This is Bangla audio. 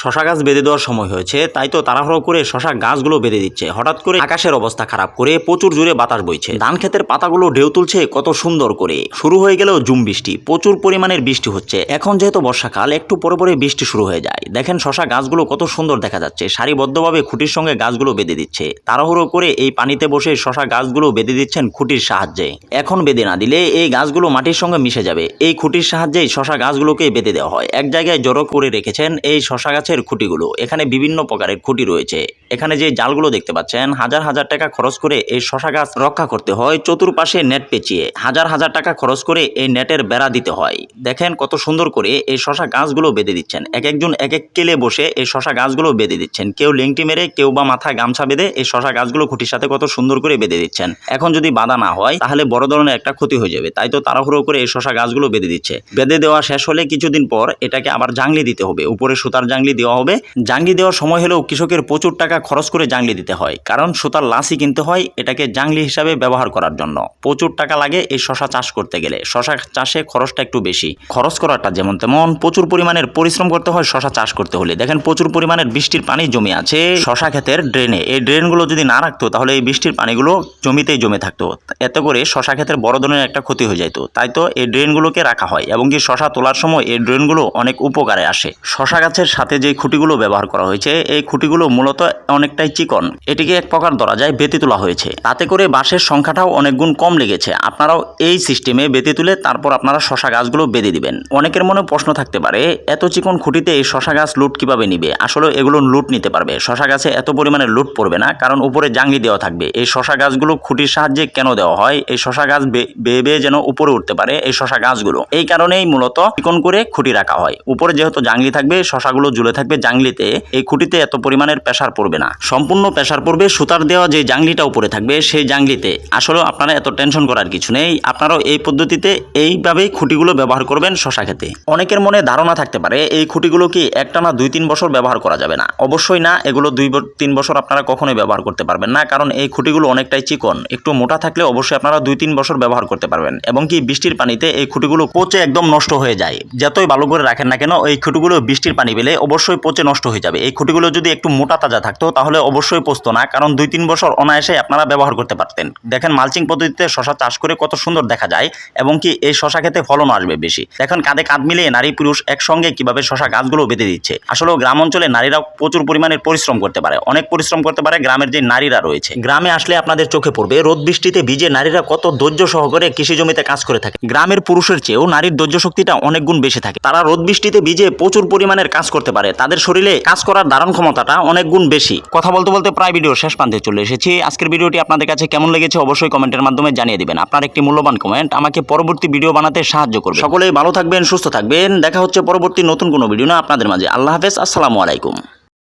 শশা গাছ বেঁধে দেওয়ার সময় হয়েছে, তাই তো তাড়াহুড়ো করে শশা গাছগুলো বেঁধে দিচ্ছে। হঠাৎ করে আকাশের অবস্থা খারাপ করে প্রচুর জুড়ে বাতাস বইছে। ধান ক্ষেতের পাতাগুলো ঢেউ তুলছে কত সুন্দর করে। শুরু হয়ে গেলেও জুম বৃষ্টি, প্রচুর পরিমাণের বৃষ্টি হচ্ছে। এখন যেহেতু বর্ষাকাল, একটু পরে পরে বৃষ্টি শুরু হয়ে যায়। দেখেন শশা গাছগুলো কত সুন্দর দেখা যাচ্ছে। সারিবদ্ধভাবে খুঁটির সঙ্গে গাছগুলো বেঁধে দিচ্ছে। তাড়াহুড়ো করে এই পানিতে বসে শশা গাছগুলো বেঁধে দিচ্ছেন খুঁটির সাহায্যে। এখন বেঁধে না দিলে এই গাছগুলো মাটির সঙ্গে মিশে যাবে। এই খুঁটির সাহায্যেই শশা গাছগুলোকে বেঁধে দেওয়া হয়। এক জায়গায় জড়ো করে রেখেছেন এই শশা গাছের খুঁটিগুলো। এখানে বিভিন্ন প্রকারের খুঁটি রয়েছে। এখানে যে জালগুলো দেখতে পাচ্ছেন, হাজার হাজার টাকা খরচ করে এই শশা গাছ রক্ষা করতে হয় চতুর্পাশে নেট পেঁচিয়ে। হাজার হাজার টাকা খরচ করে এই নেটের বেড়া দিতে হয়। দেখেন কত সুন্দর করে এই শশা গাছগুলো বেঁধে দিচ্ছেন। এক একজন এক এক কেলে বসে এই শশা গাছগুলো বেঁধে দিচ্ছেন। কেউ লেংটি মেরে, কেউ বা মাথায় গামছা বেঁধে এই শশা গাছগুলো খুঁটির সাথে কত সুন্দর করে বেঁধে দিচ্ছেন। এখন যদি বাধা না হয়, তাহলে বড় ধরনের একটা ক্ষতি হয়ে যাবে। তাই তো তাড়াহুড়ো করে এই শশা গাছগুলো বেঁধে দিচ্ছে। বেঁধে দেওয়া শেষ হলে কিছুদিন পর এটাকে আবার জাংলি দিতে হবে। উপরে সুতার জাংলি দেওয়া হবে। জাংলি দেওয়ার সময় হলেও কৃষকের প্রচুর টাকা খরচ করে জাংলি দিতে হয়, কারণ সুতার লাসি কিনতে হয় এটাকে জাংলি হিসাবে ব্যবহার করার জন্য। প্রচুর টাকা লাগে এই শশা চাষ করতে গেলে। শশা চাষে খরচটা একটু বেশি। খরচ করাটা যেমন তেমন, প্রচুর পরিমাণের পরিশ্রম করতে হয় শশা চাষ করতে হলে। দেখেন, প্রচুর পরিমাণের বৃষ্টির পানি জমে আছে শশা ক্ষেতের ড্রেনে। এই ড্রেনগুলো যদি না রাখতো, তাহলে এই বৃষ্টির পানিগুলো জমিতেই জমে থাকতো। এতে করে শশা ক্ষেতের বড় ধরনের একটা ক্ষতি হয়ে যেত তাই তো এই ড্রেনগুলোকে রাখা হয় এবং কি শশা তোলার সময় এই ড্রেনগুলো অনেক উপকারে আসে। শশা গাছের সাথে যে খুঁটিগুলো ব্যবহার করা হয়েছে, এই খুঁটিগুলো মূলত অনেকটাই চিকন। এটিকে এক প্রকার ধরা যায় বেতি তোলা হয়েছে। তাতে করে বাঁশের সংখ্যাটাও অনেক গুণ কম লেগেছে। আপনারাও এই সিস্টেমে বেতি তুলে তারপর আপনারা শশা গাছগুলো বেঁধে দিবেন। অনেকের মনে প্রশ্ন থাকতে পারে, এত চিকন খুঁটিতে এই শশা গাছ লুট কীভাবে নিবে? আসলে এগুলো লুট নিতে পারবে। শশা গাছে এত পরিমাণে লুট পড়বে না, কারণ উপরে জাঙ্গি দেওয়া থাকবে। এই শশা গাছগুলো খুঁটির সাহায্যে কেন দেওয়া হয়? এই শশা গাছ বেয়ে বেয়ে যেন উপরে উঠতে পারে এই শশা গাছগুলো। এই কারণেই মূলত চিকন করে খুঁটি রাখা হয়। উপরে যেহেতু জাংলি থাকবে, শশাগুলো ঝুলে থাকবে জাংলিতে এই খুঁটিতে এত পরিমাণের প্রেসার পড়বে না। সম্পূর্ণ প্রেসার পড়বে সুতার দেওয়া যে জাংলিটা উপরে থাকবে, সেই জাংলিতে। আসলেও আপনারা এত টেনশন করার কিছু নেই। আপনারাও এই পদ্ধতিতে এইভাবেই খুঁটিগুলো ব্যবহার করবেন শশা খেতে। অনেকের মনে ধারণা থাকতে পারে, এই খুঁটিগুলো কি একটানা দুই তিন বছর ব্যবহার করা যাবে না। অবশ্যই না, এগুলো দুই তিন বছর আপনারা কখনোই ব্যবহার করতে পারবেন না, কারণ এই খুঁটিগুলো অনেকটাই চিকন। একটু মোটা থাকলে অবশ্যই আপনারা দুই তিন বছর ব্যবহার করতে পারবেন। এবং কি বৃষ্টির পানিতে এই খুঁটিগুলো পচে একদম নষ্ট হয়ে যায়। যতই ভালো করে রাখেন না কেন, এই খুঁটিগুলো বৃষ্টির পানি পেলে অবশ্যই পচে নষ্ট হয়ে যাবে। এই খুঁটিগুলো যদি একটু মোটা তাজা থাকতো তাহলে অবশ্যই পোস্ত না, কারণ দুই তিন বছর অনায়াসে আপনারা ব্যবহার করতে পারতেন। দেখেন মালচিং পদ্ধতিতে শশা চাষ করে কত সুন্দর দেখা যায়, এবং কি এই শশা খেতে ফলন আসবে বেশি। দেখেন কাঁধে কাঁধ মিলিয়ে নারী পুরুষ একসঙ্গে কীভাবে শশা গাছগুলো বেঁধে দিচ্ছে। আসলে গ্রাম অঞ্চলে নারীরা প্রচুর পরিমাণে পরিশ্রম করতে পারে, অনেক পরিশ্রম করতে পারে গ্রামের যে নারীরা রয়েছে। গ্রামে আসলে আপনাদের চোখে পড়বে, রোদ বৃষ্টিতে ভিজে নারীরা কত ধৈর্য সহকারে কৃষি জমিতে কাজ করে থাকে। গ্রামের পুরুষের চেয়েও নারীর ধৈর্য শক্তিটা অনেক গুণ বেশি থাকে। তারা রোদ বৃষ্টিতে ভিজে প্রচুর পরিমাণের কাজ করতে পারে, তাদের শরীরে কাজ করার ধারণ ক্ষমতাটা অনেক গুণ বেশি। কথা বলতে বলতে প্রায় ভিডিও শেষ প্রান্তে চলে এসেছি। আজকের ভিডিওটি আপনাদের কাছে কেমন লেগেছে অবশ্যই কমেন্টের মাধ্যমে জানিয়ে দিবেন। আপনার একটি মূল্যবান কমেন্ট আমাকে পরবর্তী ভিডিও বানাতে সাহায্য করবে। সকলেই ভালো থাকবেন, সুস্থ থাকবেন। দেখা হচ্ছে পরবর্তী নতুন কোনো ভিডিও না আপনাদের মাঝে। আল্লাহ হাফেজ, আসসালামু আলাইকুম।